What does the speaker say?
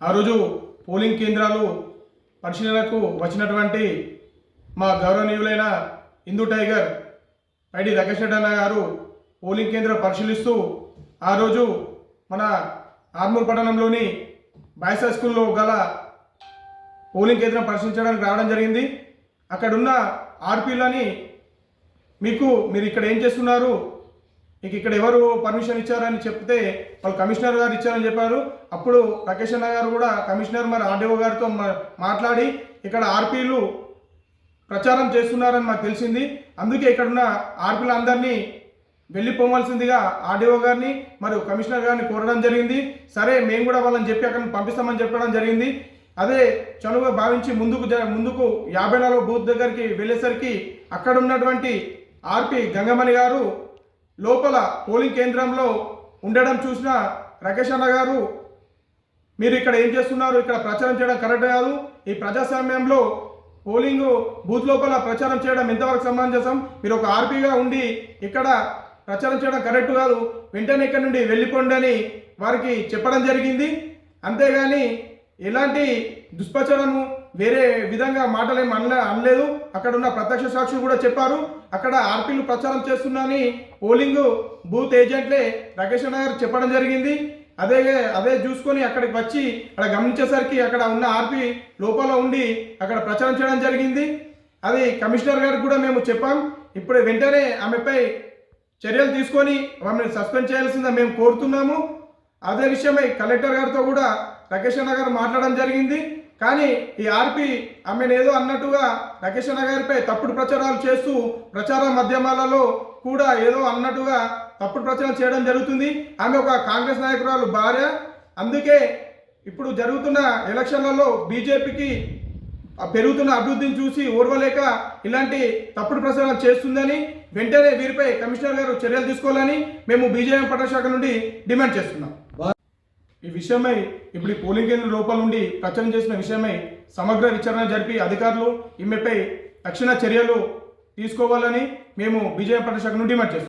ఆ రోజు పోలింగ్ కేంద్రాలు పరిశీలనకు వచ్చినటువంటి మా గౌరవనీయులైన హిందూ టైగర్ పైడి రకేష్ గారు పోలింగ్ కేంద్రం పరిశీలిస్తూ ఆ రోజు మన ఆర్మూర్ పట్టణంలోని బాయ్స్ హై స్కూల్లో గల పోలింగ్ కేంద్రం పరిశీలించడానికి రావడం జరిగింది. అక్కడున్న ఆర్పీలని మీకు మీరు ఇక్కడ ఏం చేస్తున్నారు? ఇక ఇక్కడ ఎవరు పర్మిషన్ ఇచ్చారని చెప్తే వాళ్ళు కమిషనర్ గారు ఇచ్చారని చెప్పారు. అప్పుడు రాకేష్ అన్న గారు కూడా కమిషనర్ మరి ఆర్డీఓ గారితో మా- మాట్లాడి ఇక్కడ ఆర్పీలు ప్రచారం చేస్తున్నారని మాకు తెలిసింది. అందుకే ఇక్కడున్న ఆర్పీలు అందరినీ వెళ్ళిపోవాల్సిందిగా ఆర్డీఓ గారిని మరియు కమిషనర్ గారిని కోరడం జరిగింది. సరే మేము కూడా వాళ్ళని చెప్పి అక్కడ పంపిస్తామని చెప్పడం జరిగింది. అదే చనువుగా భావించి ముందుకు జ- ముందుకు యాభై నాలుగు బూత్ దగ్గరికి వెళ్ళేసరికి అక్కడ ఉన్నటువంటి ఆర్పి గంగమణి గారు లోపల పోలింగ్ కేంద్రంలో ఉండడం చూసిన రాకేష్ అన్న గారు మీరు ఇక్కడ ఏం చేస్తున్నారు? ఇక్కడ ప్రచారం చేయడం కరెక్ట్ కాదు. ఈ ప్రజాస్వామ్యంలో పోలింగ్ బూత్ లోపల ప్రచారం చేయడం ఎంతవరకు సమంజసం? మీరు ఒక ఆర్పీగా ఉండి ఇక్కడ ప్రచారం చేయడం కరెక్ట్ కాదు. వెంటనే ఇక్కడ నుండి వెళ్ళిపోండి అని వారికి చెప్పడం జరిగింది. అంతేగాని ఎలాంటి దుష్ప్రచారము వేరే విధంగా మాటలేం అనలే అనలేదు. అక్కడ ఉన్న ప్రత్యక్ష సాక్షులు కూడా చెప్పారు. అక్కడ ఆర్పీలు ప్రచారం చేస్తున్నారని పోలింగ్ బూత్ ఏజెంట్లే రాకేష్ గారు చెప్పడం జరిగింది. అదే అదే చూసుకొని అక్కడికి వచ్చి అక్కడ గమనించేసరికి అక్కడ ఉన్న ఆర్పి లోపల ఉండి అక్కడ ప్రచారం చేయడం జరిగింది. అది కమిషనర్ గారికి కూడా మేము చెప్పాం. ఇప్పుడు వెంటనే ఆమెపై చర్యలు తీసుకొని ఆమెను సస్పెండ్ చేయాల్సిందని మేము కోరుతున్నాము. అదే విషయమై కలెక్టర్ గారితో కూడా రాకేష్ అన్న గారు మాట్లాడడం జరిగింది. కానీ ఈ ఆర్పి ఆమెను ఏదో అన్నట్టుగా నకేష్ అన్న గారిపై తప్పుడు ప్రచారాలు చేస్తూ ప్రచార మాధ్యమాలలో కూడా ఏదో అన్నట్టుగా తప్పుడు ప్రచారం చేయడం జరుగుతుంది. ఆమె ఒక కాంగ్రెస్ నాయకురాలు భార్య. అందుకే ఇప్పుడు జరుగుతున్న ఎలక్షన్లలో బీజేపీకి పెరుగుతున్న అభివృద్ధిని చూసి ఓర్వలేక ఇలాంటి తప్పుడు ప్రచారం చేస్తుందని వెంటనే వీరిపై కమిషనర్ గారు చర్యలు తీసుకోవాలని మేము బీజేపీ పట్టణ శాఖ నుండి డిమాండ్ చేస్తున్నాం. ఈ విషయమై ఇప్పుడు ఈ పోలింగ్ కేంద్రం లోపల నుండి ప్రచారం చేసిన విషయమై సమగ్ర విచారణ జరిపి అధికారులు ఈమెపై తక్షణ చర్యలు తీసుకోవాలని మేము బీజేపీ పట్టణ శాఖ నుండి డిమాండ్ చేస్తాం